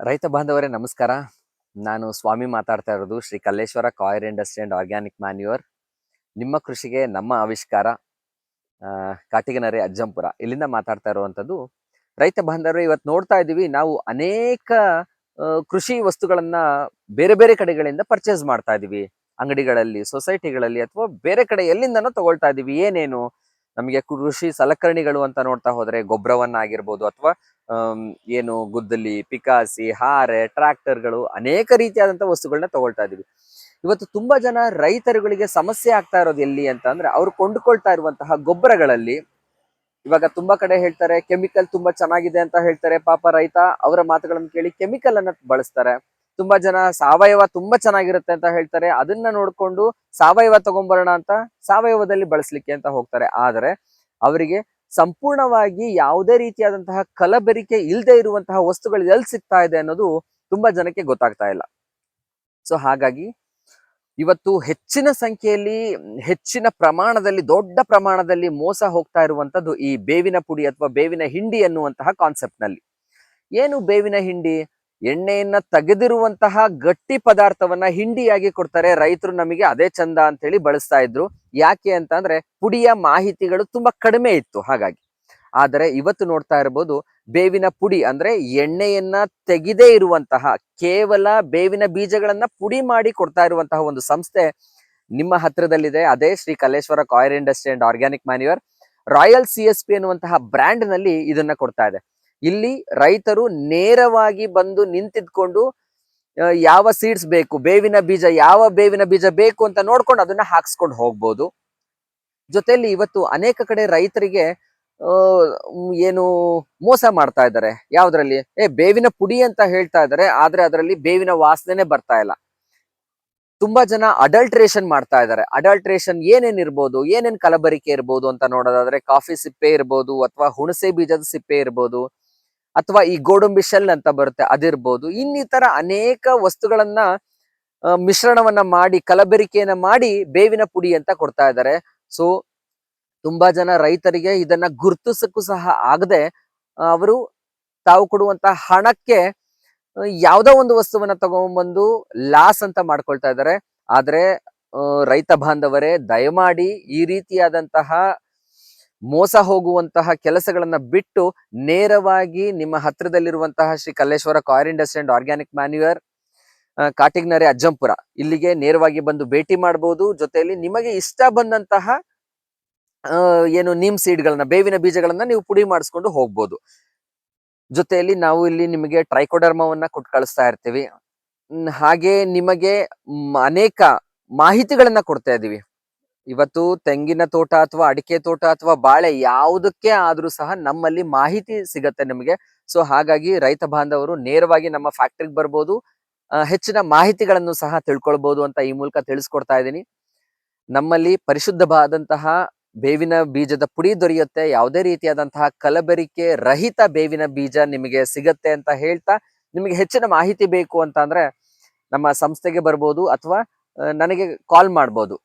ರೈತ ಬಾಂಧವರೇ, ನಮಸ್ಕಾರ. ನಾನು ಸ್ವಾಮಿ ಮಾತಾಡ್ತಾ ಇರೋದು Shri Kalleshwara coir industry and organic manure ನಿಮ್ಮ ಕೃಷಿಗೆ ನಮ್ಮ ಆವಿಷ್ಕಾರ ಕಾಟಿಗನರೆ ಅಜ್ಜಂಪುರ. ಇಲ್ಲಿಂದ ಮಾತಾಡ್ತಾ ಇರುವಂಥದ್ದು, ರೈತ ಬಾಂಧವರು, ಇವತ್ತು ನೋಡ್ತಾ ಇದ್ದೀವಿ, ನಾವು ಅನೇಕ ಕೃಷಿ ವಸ್ತುಗಳನ್ನ ಬೇರೆ ಬೇರೆ ಕಡೆಗಳಿಂದ ಪರ್ಚೇಸ್ ಮಾಡ್ತಾ ಇದ್ದೀವಿ. ಅಂಗಡಿಗಳಲ್ಲಿ ಸೊಸೈಟಿಗಳಲ್ಲಿ ಅಥವಾ ಬೇರೆ ಕಡೆ ಎಲ್ಲಿಂದನೋ ತಗೊಳ್ತಾ ಇದೀವಿ ಏನೇನು? ನಮಗೆ ಕೃಷಿ ಸಲಕರಣೆಗಳು ಅಂತ ನೋಡ್ತಾ ಹೋದ್ರೆ ಗೊಬ್ಬರವನ್ನ ಆಗಿರ್ಬೋದು ಅಥವಾ ಏನು ಗುದ್ದಲಿ, ಪಿಕಾಸಿ, ಹಾರೆ, ಟ್ರ್ಯಾಕ್ಟರ್ಗಳು ಅನೇಕ ರೀತಿಯಾದಂತಹ ವಸ್ತುಗಳನ್ನ ತಗೊಳ್ತಾ ಇದೀವಿ ಇವತ್ತು ತುಂಬಾ ಜನ ರೈತರುಗಳಿಗೆ ಸಮಸ್ಯೆ ಆಗ್ತಾ ಇರೋದು ಎಲ್ಲಿ ಅಂತ ಅಂದ್ರೆ ಅವ್ರು ಕೊಂಡುಕೊಳ್ತಾ ಇರುವಂತಹ ಗೊಬ್ಬರಗಳಲ್ಲಿ, ಇವಾಗ ತುಂಬಾ ಕಡೆ ಹೇಳ್ತಾರೆ ಕೆಮಿಕಲ್ ತುಂಬಾ ಚೆನ್ನಾಗಿದೆ ಅಂತ ಹೇಳ್ತಾರೆ ಪಾಪ ರೈತ, ಅವರ ಮಾತುಗಳನ್ನು ಕೇಳಿ ಕೆಮಿಕಲ್ ಅನ್ನ ಬಳಸ್ತಾರೆ. ತುಂಬಾ ಜನ ಸಾವಯವ ತುಂಬಾ ಚೆನ್ನಾಗಿರುತ್ತೆ ಅಂತ ಹೇಳ್ತಾರೆ. ಅದನ್ನ ನೋಡ್ಕೊಂಡು ಸಾವಯವ ತಗೊಂಬರೋಣ ಅಂತ ಸಾವಯವದಲ್ಲಿ ಬಳಸ್ಲಿಕ್ಕೆ ಅಂತ ಹೋಗ್ತಾರೆ. ಆದರೆ ಅವರಿಗೆ ಸಂಪೂರ್ಣವಾಗಿ ಯಾವುದೇ ರೀತಿಯಾದಂತಹ ಕಲಬೆರಿಕೆ ಇಲ್ಲದೆ ಇರುವಂತಹ ವಸ್ತುಗಳು ಎಲ್ಲಿ ಸಿಗ್ತಾ ಇದೆ ಅನ್ನೋದು ತುಂಬಾ ಜನಕ್ಕೆ ಗೊತ್ತಾಗ್ತಾ ಇಲ್ಲ. ಸೊ ಹಾಗಾಗಿ ಇವತ್ತು ಹೆಚ್ಚಿನ ಸಂಖ್ಯೆಯಲ್ಲಿ, ಹೆಚ್ಚಿನ ಪ್ರಮಾಣದಲ್ಲಿ, ದೊಡ್ಡ ಪ್ರಮಾಣದಲ್ಲಿ ಮೋಸ ಹೋಗ್ತಾ ಇರುವಂತದ್ದು ಈ ಬೇವಿನ ಪುಡಿ ಅಥವಾ ಬೇವಿನ ಹಿಂಡಿ ಅನ್ನುವಂತಹ ಕಾನ್ಸೆಪ್ಟ್ನಲ್ಲಿ. ಏನು ಬೇವಿನ ಹಿಂಡಿ? ಎಣ್ಣೆಯನ್ನ ತೆಗೆದಿರುವಂತಹ ಗಟ್ಟಿ ಪದಾರ್ಥವನ್ನ ಹಿಂಡಿಯಾಗಿ ಕೊಡ್ತಾರೆ. ರೈತರು ನಮಗೆ ಅದೇ ಚಂದ ಅಂತ ಹೇಳಿ ಬಳಸ್ತಾ ಇದ್ರು. ಯಾಕೆ ಅಂತ ಅಂದ್ರೆ ಪುಡಿಯ ಮಾಹಿತಿಗಳು ತುಂಬಾ ಕಡಿಮೆ ಇತ್ತು ಹಾಗಾಗಿ. ಆದರೆ ಇವತ್ತು ನೋಡ್ತಾ ಇರಬಹುದು ಬೇವಿನ ಪುಡಿ ಅಂದ್ರೆ ಎಣ್ಣೆಯನ್ನ ತೆಗೆದೇ ಇರುವಂತಹ ಕೇವಲ ಬೇವಿನ ಬೀಜಗಳನ್ನ ಪುಡಿ ಮಾಡಿ ಕೊಡ್ತಾ ಇರುವಂತಹ ಒಂದು ಸಂಸ್ಥೆ ನಿಮ್ಮ ಹತ್ರದಲ್ಲಿದೆ. ಅದೇ Shri Kaleshwara coir industry and organic manure. Royal C S P ಅನ್ನುವಂತಹ ಬ್ರ್ಯಾಂಡ್ನಲ್ಲಿ ಇದನ್ನ ಕೊಡ್ತಾ ಇದೆ. ಇಲ್ಲಿ ರೈತರು ನೇರವಾಗಿ ಬಂದು ನಿಂತಿದ್ಕೊಂಡು ಯಾವ ಸೀಡ್ಸ್ ಬೇಕು, ಬೇವಿನ ಬೀಜ, ಯಾವ ಬೇವಿನ ಬೀಜ ಬೇಕು ಅಂತ ನೋಡ್ಕೊಂಡು ಅದನ್ನ ಹಾಕ್ಸ್ಕೊಂಡು ಹೋಗ್ಬೋದು. ಜೊತೆಯಲ್ಲಿ ಇವತ್ತು ಅನೇಕ ಕಡೆ ರೈತರಿಗೆ ಏನು ಮೋಸ ಮಾಡ್ತಾ ಇದ್ದಾರೆ. ಯಾವ್ದ್ರಲ್ಲಿ? ಏ, ಬೇವಿನ ಪುಡಿ ಅಂತ ಹೇಳ್ತಾ ಇದ್ದಾರೆ, ಆದ್ರೆ ಅದರಲ್ಲಿ ಬೇವಿನ ವಾಸನೆ ಬರ್ತಾ ಇಲ್ಲ. ತುಂಬಾ ಜನ ಅಡಲ್ಟ್ರೇಷನ್ ಮಾಡ್ತಾ ಇದ್ದಾರೆ. ಅಡಲ್ಟ್ರೇಷನ್ ಏನೇನ್ ಇರ್ಬೋದು, ಏನೇನ್ ಕಲಬರಿಕೆ ಇರ್ಬೋದು ಅಂತ ನೋಡೋದಾದ್ರೆ, ಕಾಫಿ ಸಿಪ್ಪೆ ಇರ್ಬೋದು, ಅಥವಾ ಹುಣಸೆ ಬೀಜದ ಸಿಪ್ಪೆ ಇರ್ಬೋದು. ಅಥವಾ ಈ ಗೋಡಂಬಿ ಶೆಲ್ ಅಂತ ಬರುತ್ತೆ, ಅದಿರ್ಬೋದು. ಇನ್ನಿತರ ಅನೇಕ ವಸ್ತುಗಳನ್ನ ಮಿಶ್ರಣವನ್ನ ಮಾಡಿ, ಕಲಬೆರಿಕೆಯನ್ನ ಮಾಡಿ ಬೇವಿನ ಪುಡಿ ಅಂತ ಕೊಡ್ತಾ ಇದ್ದಾರೆ. ಸೊ, ತುಂಬಾ ಜನ ರೈತರಿಗೆ ಇದನ್ನ ಗುರುತಿಸಕ್ಕೂ ಸಹ ಆಗದೆ ಅವರು ತಾವು ಕೊಡುವಂತ ಹಣಕ್ಕೆ ಯಾವುದೋ ಒಂದು ವಸ್ತುವನ್ನ ತಗೊಂಡ್ಬಂದು ಲಾಸ್ ಅಂತ ಮಾಡ್ಕೊಳ್ತಾ ಇದ್ದಾರೆ. ಆದ್ರೆ ರೈತ ಬಾಂಧವರೇ, ದಯಮಾಡಿ ಈ ರೀತಿಯಾದಂತಹ ಮೋಸ ಹೋಗುವಂತಹ ಕೆಲಸಗಳನ್ನ ಬಿಟ್ಟು ನೇರವಾಗಿ ನಿಮ್ಮ ಹತ್ರದಲ್ಲಿರುವಂತಹ Shri Kalleshwara coir industry and organic manure Katignere Ajjampura. ಇಲ್ಲಿಗೆ ನೇರವಾಗಿ ಬಂದು ಭೇಟಿ ಮಾಡಬಹುದು ಜೊತೆಯಲ್ಲಿ ನಿಮಗೆ ಇಷ್ಟ ಬಂದಂತಹ ಏನು ನೀಮ್ ಸೀಡ್ಗಳನ್ನ, ಬೇವಿನ ಬೀಜಗಳನ್ನ ನೀವು ಪುಡಿ ಮಾಡಿಸ್ಕೊಂಡು ಹೋಗ್ಬೋದು. ಜೊತೆಯಲ್ಲಿ ನಾವು ಇಲ್ಲಿ ನಿಮಗೆ ಟ್ರೈಕೋಡರ್ಮವನ್ನ ಕೊಟ್ಟು ಕಳಿಸ್ತಾ ಇರ್ತೀವಿ. ಹಾಗೆ ನಿಮಗೆ ಅನೇಕ ಮಾಹಿತಿಗಳನ್ನ ಕೊಡ್ತಾ ಇದೀವಿ. ಇವತ್ತು ತೆಂಗಿನ ತೋಟ ಅಥವಾ ಅಡಿಕೆ ತೋಟ ಅಥವಾ ಬಾಳೆ ಯಾವುದಕ್ಕೆ ಆದ್ರೂ ಸಹ ನಮ್ಮಲ್ಲಿ ಮಾಹಿತಿ ಸಿಗತ್ತೆ ನಿಮಗೆ. ಸೊ ಹಾಗಾಗಿ ರೈತ ಬಾಂಧವರು ನೇರವಾಗಿ ನಮ್ಮ ಫ್ಯಾಕ್ಟ್ರಿಗೆ ಬರ್ಬೋದು. ಹೆಚ್ಚಿನ ಮಾಹಿತಿಗಳನ್ನು ಸಹ ತಿಳ್ಕೊಳ್ಬಹುದು ಅಂತ ಈ ಮೂಲಕ ತಿಳಿಸ್ಕೊಡ್ತಾ ಇದ್ದೀನಿ. ನಮ್ಮಲ್ಲಿ ಪರಿಶುದ್ಧವಾದಂತಹ ಬೇವಿನ ಬೀಜದ ಪುಡಿ ದೊರೆಯುತ್ತೆ. ಯಾವುದೇ ರೀತಿಯಾದಂತಹ ಕಲಬೆರಿಕೆ ರಹಿತ ಬೇವಿನ ಬೀಜ ನಿಮಗೆ ಸಿಗತ್ತೆ ಅಂತ ಹೇಳ್ತಾ ನಿಮಗೆ ಹೆಚ್ಚಿನ ಮಾಹಿತಿ ಬೇಕು ಅಂತ ನಮ್ಮ ಸಂಸ್ಥೆಗೆ ಬರ್ಬೋದು ಅಥವಾ ನನಗೆ ಕಾಲ್ ಮಾಡ್ಬೋದು.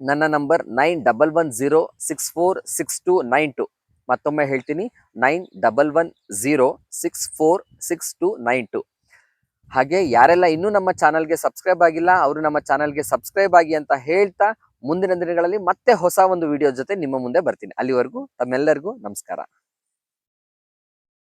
ನನ್ನ number nine double one zero six four six two nine two. ಮತ್ತೊಮ್ಮೆ ಹೇಳ್ತೀನಿ, nine double one zero six four six two nine two. ಹಾಗೆ ಯಾರೆಲ್ಲ ಇನ್ನೂ ನಮ್ಮ ಚಾನಲ್ಗೆ ಸಬ್ಸ್ಕ್ರೈಬ್ ಆಗಿಲ್ಲ, ಅವರು ನಮ್ಮ ಚಾನಲ್ಗೆ ಸಬ್ಸ್ಕ್ರೈಬ್ ಆಗಿ ಅಂತ ಹೇಳ್ತಾ ಮುಂದಿನ ದಿನಗಳಲ್ಲಿ ಮತ್ತೆ ಹೊಸ ಒಂದು ವಿಡಿಯೋ ಜೊತೆ ನಿಮ್ಮ ಮುಂದೆ ಬರ್ತೀನಿ. ಅಲ್ಲಿವರೆಗೂ ತಮ್ಮೆಲ್ಲರಿಗೂ ನಮಸ್ಕಾರ.